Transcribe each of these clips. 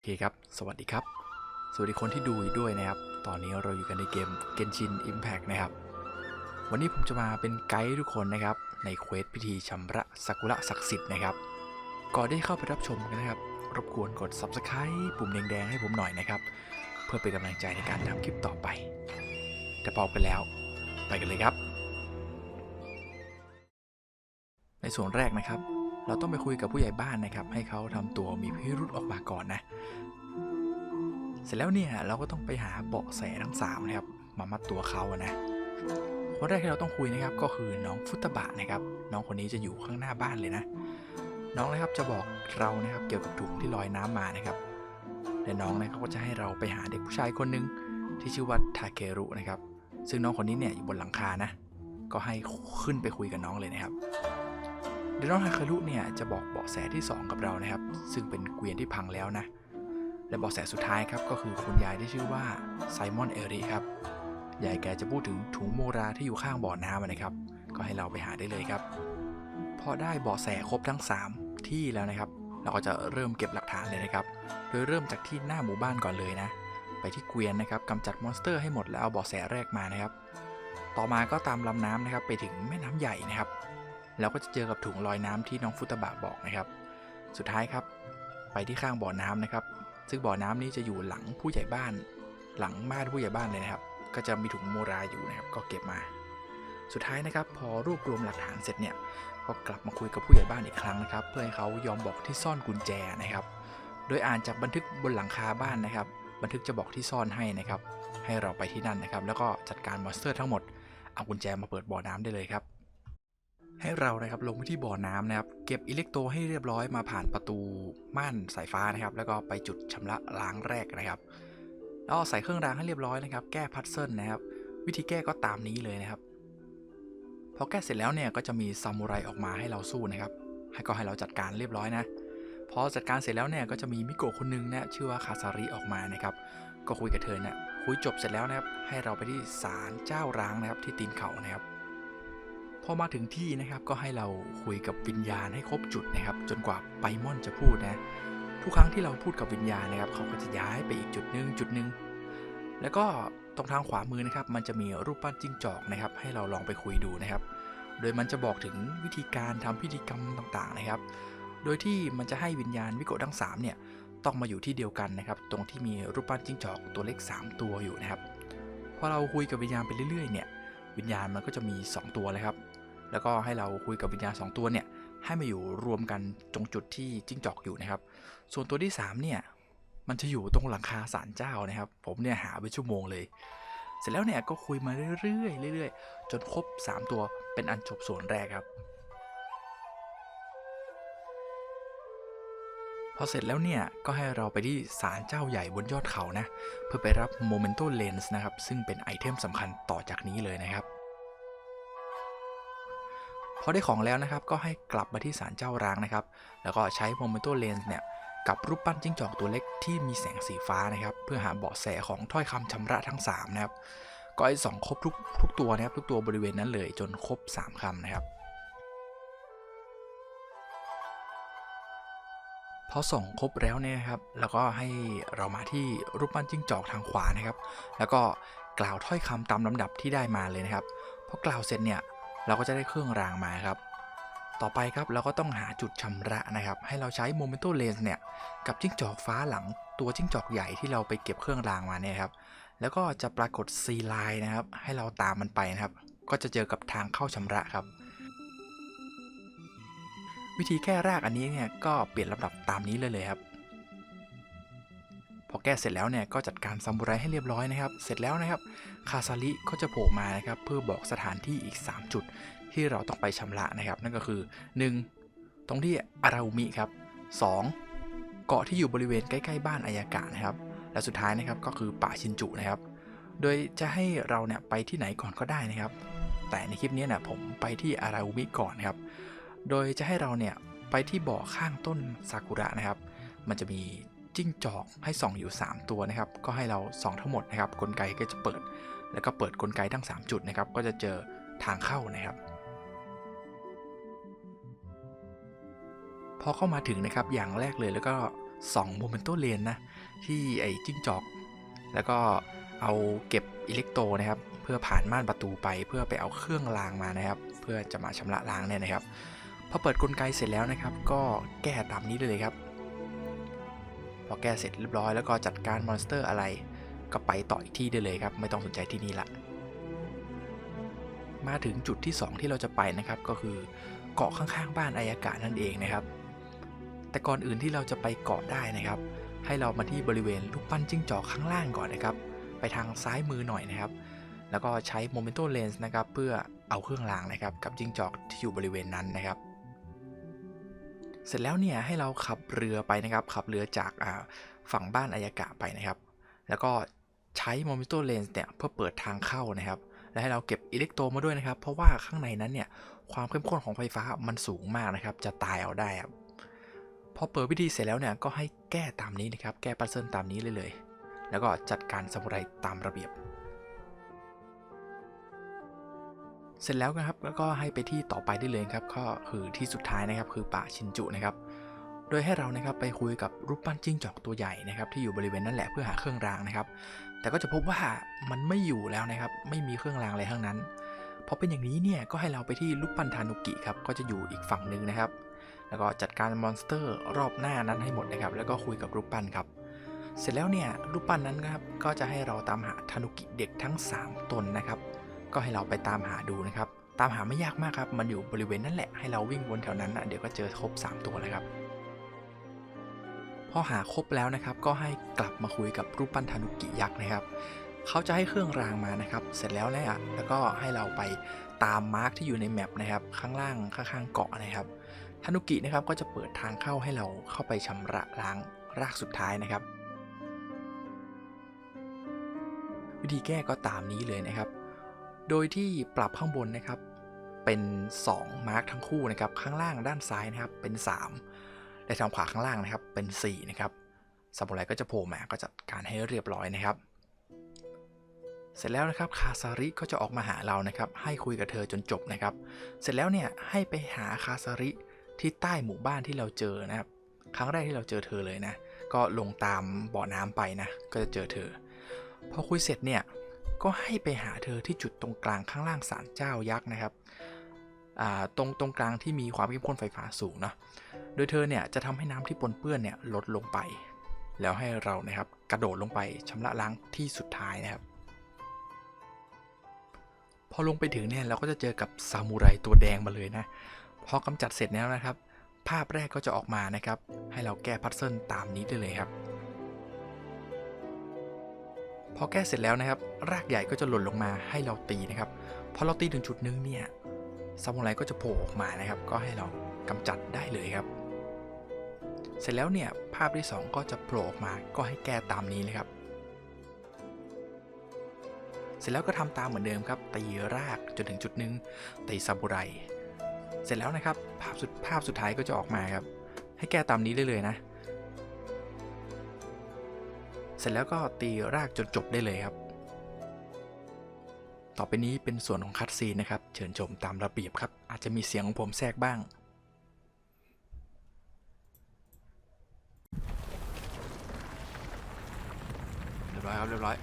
โอเคครับ สวัสดีครับ สวัสดีคนที่ดูอยู่ด้วยนะครับ ตอนนี้เราอยู่กันในเกม Genshin Impact นะครับ วันนี้ผมจะมาเป็นไกด์ทุกคนนะครับ ในเควสพิธีชำระซากุระศักดิ์สิทธิ์นะครับ ก่อนได้เข้าไปรับชมกันนะครับ รบกวนกด Subscribe ปุ่มแดงๆให้ผมหน่อยนะครับ เพื่อเป็นกำลังใจในการทำคลิปต่อไป แต่พอไปแล้ว ไปกันเลยครับ ในส่วนแรกนะครับ เราต้องไปคุยกับผู้ใหญ่บ้านนะครับ ให้เขาทำตัวมีพิรุธออกมาก่อนนะ เสร็จแล้วเนี่ยเราก็ต้องไปหาเบาะแสทั้งสามนะครับมามัดตัวเขาอะนะคนแรกที่เราต้องคุยนะครับก็คือน้องฟุตบะนะครับ น้องคนนี้จะอยู่ข้างหน้าบ้านเลยนะ น้องนะครับจะบอกเรานะครับเกี่ยวกับถุงที่ลอยน้ำมานะครับและน้องนะครับก็จะให้เราไปหาเด็กผู้ชายคนหนึ่งที่ชื่อว่าทาเครุนะครับ ซึ่งน้องคนนี้เนี่ยอยู่บนหลังคานะ ก็ให้ขึ้นไปคุยกับน้องเลยนะครับ เดนองฮาคารุเนี่ยจะบอกเบาะแสที่ 2 กับเรานะครับ ซึ่งเป็นเกวียนที่พังแล้วนะ และเบาะแสสุดท้ายครับก็คือคุณยายที่ชื่อว่าไซมอนเอริครับยายแกจะพูดถึงถุงโมราที่อยู่ข้างบ่อน้ำนะครับ ก็ให้เราไปหาได้เลยครับพอได้เบาะแสครบทั้ง 3 ที่แล้วนะครับ เราก็จะเริ่มเก็บหลักฐานเลยนะครับ โดยเริ่มจากที่หน้าหมู่บ้านก่อนเลยนะ ไปที่เกวียนนะครับกำจัดมอนสเตอร์ให้หมดแล้วเอาเบาะแสแรกมานะครับ ต่อมาก็ตามลำน้ำนะครับไปถึงแม่น้ำใหญ่นะครับ แล้วก็จะเจอกับถุงลอยน้ำที่น้องฟุตบะบอกนะครับ สุดท้ายครับ ไปที่ข้างบ่อน้ำนะครับ ซึ่งบ่อน้ำนี้จะอยู่หลังผู้ใหญ่บ้าน หลังบ้านผู้ใหญ่บ้านเลยนะครับ ก็จะมีถุงโมราอยู่นะครับ ก็เก็บมา สุดท้ายนะครับ พอรวบรวมหลักฐานเสร็จเนี่ย ก็กลับมาคุยกับผู้ใหญ่บ้านอีกครั้งนะครับ เพื่อให้เขายอมบอกที่ซ่อนกุญแจนะครับ โดยอ่านจากบันทึกบนหลังคาบ้านนะครับ บันทึกจะบอกที่ซ่อนให้นะครับ ให้เราไปที่นั่นนะครับ แล้วก็จัดการมอนสเตอร์ทั้งหมด เอากุญแจมาเปิดบ่อน้ำได้เลยครับ ให้เรานะครับลงไปที่บ่อน้ำนะครับ เก็บอิเล็กโตรให้เรียบร้อยมาผ่านประตูม่านสายฟ้านะครับ แล้วก็ไปจุดชำระล้างแรกนะครับแล้วใส่เครื่องรางให้เรียบร้อยนะครับ แก้พัซเซิลนะครับ วิธีแก้ก็ตามนี้เลยนะครับพอแก้เสร็จแล้วเนี่ยก็จะมีซามูไรออกมาให้เราสู้นะครับ ให้ก็ให้เราจัดการเรียบร้อยนะพอจัดการเสร็จแล้วเนี่ยก็จะมีมิโกะคนหนึงเนี่ยชื่อว่าคาซาริออกมานะครับ ก็คุยกับเธอเนี่ยคุยจบเสร็จแล้วนะครับ ให้เราไปที่ศาลเจ้าร้างนะครับที่ตีนเขานะครับ พอมาถึงที่นะครับก็ให้เราคุยกับวิญญาณให้ครบจุดนะครับ จนกว่าไปมอนจะพูดนะทุกครั้งที่เราพูดกับวิญญาณนะครับเขาก็จะย้ายไปอีกจุดหนึ่งจุดหนึ่งแล้วก็ตรงทางขวามือนะครับ มันจะมีรูปปั้นจิ้งจอกนะครับ ให้เราลองไปคุยดูนะครับ โดยมันจะบอกถึงวิธีการทำพิธีกรรมต่างๆนะครับ โดยที่มันจะให้วิญญาณวิโกะทั้งสามเนี่ยต้องมาอยู่ที่เดียวกันนะครับ ตรงที่มีรูปปั้นจิ้งจอกตัวเล็ก 3 ตัวอยู่นะครับพอเราคุยกับวิญญาณไปเรื่อยๆเนี่ยวิญญาณมันก็จะมี 2 ตัวเลยครับ แล้วก็ให้เราคุยกับวิญญาณ2ตัวเนี่ยให้มาอยู่รวมกันตรงจุดที่จิ้งจอกอยู่นะครับ ส่วนตัวที่3เนี่ยมันจะอยู่ตรงหลังคาศาลเจ้านะครับ ผมเนี่ยหาไปชั่วโมงเลย เสร็จแล้วเนี่ยก็คุยมาเรื่อยๆเรื่อยๆ จนครบ 3 ตัวเป็นอันจบส่วนแรกครับพอเสร็จแล้วเนี่ย ก็ให้เราไปที่ศาลเจ้าใหญ่บนยอดเขานะ เพื่อไปรับ Momento Lens นะครับ ซึ่งเป็นไอเทมสำคัญต่อจากนี้เลยนะครับ พอได้ของแล้วนะครับ ก็ให้กลับมาที่ศาลเจ้าร้างนะครับ แล้วก็ใช้ Momento Lens เนี่ยกับรูปปั้นจิ้งจอกตัวเล็กที่มีแสงสีฟ้านะครับ เพื่อหาเบาะแสของถ้อยคำชำระทั้ง 3 นะครับ ก็ให้ส่องครบทุกทุกตัวนะครับ ทุกตัวบริเวณนั้นเลยจนครบ 3คำนะครับ พอส่งครบแล้วเนี่ยนะครับ แล้วก็ให้เรามาที่รูปปั้นจิ้งจอกทางขวานะครับ แล้วก็กล่าวถ้อยคำตามลำดับที่ได้มาเลยนะครับพอกล่าวเสร็จเนี่ย เราก็จะได้เครื่องรางมาครับ ต่อไปครับเราก็ต้องหาจุดชำระนะครับ ให้เราใช้ Momento Lens เนี่ยกับจิ้งจอกฟ้าหลังตัวจิ้งจอกใหญ่ที่เราไปเก็บเครื่องรางมาเนี่ยครับแล้วก็จะปรากฏซีไลน์นะครับ ให้เราตามมันไปนะครับ ก็จะเจอกับทางเข้าชำระครับ วิธีแก้รากอันนี้เนี่ยก็เปลี่ยนลำดับตามนี้เลยเลยครับ พอแก้เสร็จแล้วเนี่ยก็จัดการซามูไรให้เรียบร้อยนะครับ เสร็จแล้วนะครับคาซาริก็จะโผล่มานะครับเพื่อบอกสถานที่อีก 3 จุดที่เราต้องไปชำระนะครับ นั่นก็คือ 1. ตรงที่อาราอุมิครับ 2. เกาะที่อยู่บริเวณใกล้ๆบ้านอายากะนะครับ และสุดท้ายนะครับก็คือป่าชินจุนะครับ โดยจะให้เราเนี่ยไปที่ไหนก่อนก็ได้นะครับ แต่ในคลิปนี้เนี่ยผมไปที่อาราอุมิก่อนนะครับ โดยจะให้เราเนี่ยไปที่บ่อข้างต้นซากุระนะครับ มันจะมี จิ้งจอกให้ส่องอยู่ 3 ตัวนะครับ ก็ให้เราส่องทั้งหมดนะครับกลไกก็จะเปิด แล้วก็เปิดกลไกทั้ง 3 จุดนะครับ ก็จะเจอทางเข้านะครับ พอเข้ามาถึงนะครับอย่างแรกเลยแล้วก็ส่องโมเมนโตเลนนะที่ไอ้จิ้งจอก แล้วก็เอาเก็บอิเล็กโตรนะครับ เพื่อผ่านม่านประตูไปเพื่อไปเอาเครื่องรางมานะครับ เพื่อจะมาชำระล้างเนี่ยนะครับพอเปิดกลไกเสร็จแล้วนะครับ ก็แก้ตามนี้เลยครับ พอแก้เสร็จเรียบร้อยแล้วก็จัดการมอนสเตอร์อะไร ก็ไปต่ออีกที่ได้เลยครับ ไม่ต้องสนใจที่นี่ละ มาถึงจุดที่ 2 ที่เราจะไปนะครับก็คือเกาะข้างๆบ้านอายากาศนั่นเองนะครับ แต่ก่อนอื่นที่เราจะไปเกาะได้นะครับ ให้เรามาที่บริเวณรูปปั้นจิ้งจอกข้างล่างก่อนนะครับ ไปทางซ้ายมือหน่อยนะครับ แล้วก็ใช้ Momento Lens นะครับเพื่อเอาเครื่องรางนะครับ กับจิ้งจอกที่อยู่บริเวณนั้นนะครับ เสร็จแล้วเนี่ยให้เราขับเรือไปนะครับ ขับเรือจากฝั่งบ้านอายากะไปนะครับ แล้วก็ใช้ Momento Lens เนี่ยเพื่อเปิดทางเข้านะครับ และให้เราเก็บอิเล็กโตรมาด้วยนะครับ เพราะว่าข้างในนั้นเนี่ยความเข้มข้นของไฟฟ้ามันสูงมากนะครับ จะตายเอาได้ครับพอเปิดวิธีเสร็จแล้วเนี่ยก็ให้แก้ตามนี้นะครับ แก้ปัซเซิลตามนี้เลยเลย แล้วก็จัดการซามูไรตามระเบียบ เสร็จแล้วนะครับแล้วก็ให้ไปที่ต่อไปได้เลยครับก็คือที่สุดท้ายนะครับคือป่าชินจุนะครับ โดยให้เรานะครับไปคุยกับรูปปั้นจิ้งจอกตัวใหญ่นะครับที่อยู่บริเวณนั่นแหละเพื่อหาเครื่องรางนะครับ แต่ก็จะพบว่ามันไม่อยู่แล้วนะครับไม่มีเครื่องรางอะไรทั้งนั้นพอเป็นอย่างนี้เนี่ยก็ให้เราไปที่รูปปั้นทานุกิครับก็จะอยู่อีกฝั่งหนึ่งนะครับ แล้วก็จัดการมอนสเตอร์รอบหน้านั้นให้หมดนะครับแล้วก็คุยกับรูปปั้นครับเสร็จแล้วเนี่ยรูปปั้นนั้นครับก็จะให้เราตามหาทานุกิเด็กทั้ง 3 ตนนะครับ ก็ให้เราไปตามหาดูนะครับ ตามหาไม่ยากมากครับ มันอยู่บริเวณนั่นแหละ ให้เราวิ่งวนแถวนั้นนะเดี๋ยวก็เจอครบ 3 ตัวเลยครับ พอหาครบแล้วนะครับ ก็ให้กลับมาคุยกับรูปปั้นทานุกิยักษ์นะครับ เขาจะให้เครื่องรางมานะครับ เสร็จแล้วเนี่ยแล้วก็ให้เราไปตามมาร์กที่อยู่ในแมปนะครับ ข้างล่างข้างๆเกาะนะครับทานุกินะครับก็จะเปิดทางเข้าให้เราเข้าไปชำระล้างรากสุดท้ายนะครับ วิธีแก้ก็ตามนี้เลยนะครับ โดยที่ปรับข้างบนนะครับเป็น 2 มาร์กทั้งคู่นะครับข้างล่างด้านซ้ายนะครับเป็น 3 และทางขวาข้างล่างนะครับเป็น4นะครับซามูไรก็จะโผล่มาก็จัดการให้เรียบร้อยนะครับ เสร็จแล้วนะครับคาซาริก็จะออกมาหาเรานะครับให้คุยกับเธอจนจบนะครับ เสร็จแล้วเนี่ยให้ไปหาคาซาริที่ใต้หมู่บ้านที่เราเจอนะครับครั้งแรกที่เราเจอเธอเลยนะ ก็ลงตามบ่อน้ำไปนะ ก็จะเจอเธอ พอคุยเสร็จเนี่ย ก็ให้ไปหาเธอที่จุดตรงกลางข้างล่างศาลเจ้ายักษ์นะครับตรงตรงกลางที่มีความเข้มข้นไฟฟ้าสูงเนาะโดยเธอเนี่ยจะทำให้น้ำที่ปนเปื้อนเนี่ยลดลงไป แล้วให้เรานะครับกระโดดลงไปชำระล้างที่สุดท้ายนะครับ พอลงไปถึงเนี่ยเราก็จะเจอกับซามูไรตัวแดงมาเลยนะพอกำจัดเสร็จแล้วนะครับ ภาพแรกก็จะออกมานะครับ ให้เราแก้พัซเซิลตามนี้ได้เลยครับ พอแก้เสร็จแล้วนะครับ รากใหญ่ก็จะหล่นลงมาให้เราตีนะครับพอเราตีถึงจุดนึงเนี่ยซามูไรก็จะโผล่ออกมานะครับ ก็ให้เรากำจัดได้เลยครับ เสร็จแล้วเนี่ยภาพที่ 2 ก็จะโผล่ออกมาก็ให้แก้ตามนี้เลยครับ เสร็จแล้วก็ทำตามเหมือนเดิมครับตีรากจนถึงจุดหนึ่งตีซาบูไรเสร็จแล้วนะครับภาพสุดภาพสุดท้ายก็จะออกมาครับ ให้แก้ตามนี้ได้เลยนะ เสร็จแล้วก็ตีรากจนจบได้เลยครับ ต่อไปนี้เป็นส่วนของคัดซีนนะครับ เชิญชมตามระเบียบครับ อาจจะมีเสียงของผมแทรกบ้างเรียบร้อยครับเรียบร้อย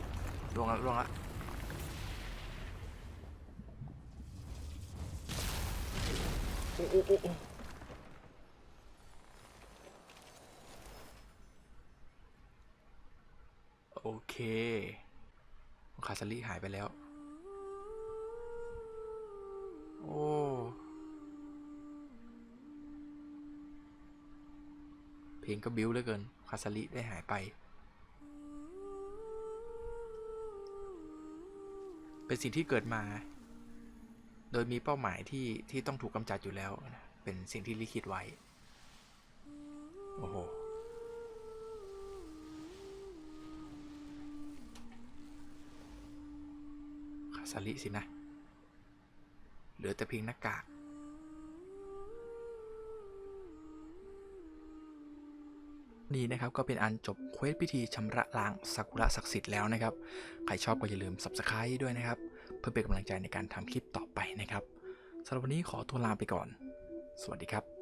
ล่วงแล้วล่วงแล้วโอ้โอ้โอ้ โอเค คาซาริหายไปแล้ว โอ้ เพลงก็บิ้วเหลือเกิน คาซาริได้หายไป เป็นสิ่งที่เกิดมา โดยมีเป้าหมายที่ที่ต้องถูกกำจัดอยู่แล้ว เป็นสิ่งที่ลิขิตไว้ โอ้โห คาซาริสินะ เหลือแต่เพียงหน้ากาก นี่นะครับก็เป็นอันจบเควสพิธีชำระล้างซากุระศักดิ์สิทธิ์แล้วนะครับ ใครชอบก็อย่าลืม Subscribe ด้วยนะครับ เพื่อเป็นกำลังใจในการทำคลิปต่อไปนะครับสำหรับวันนี้ขอตัวลาไปก่อน สวัสดีครับ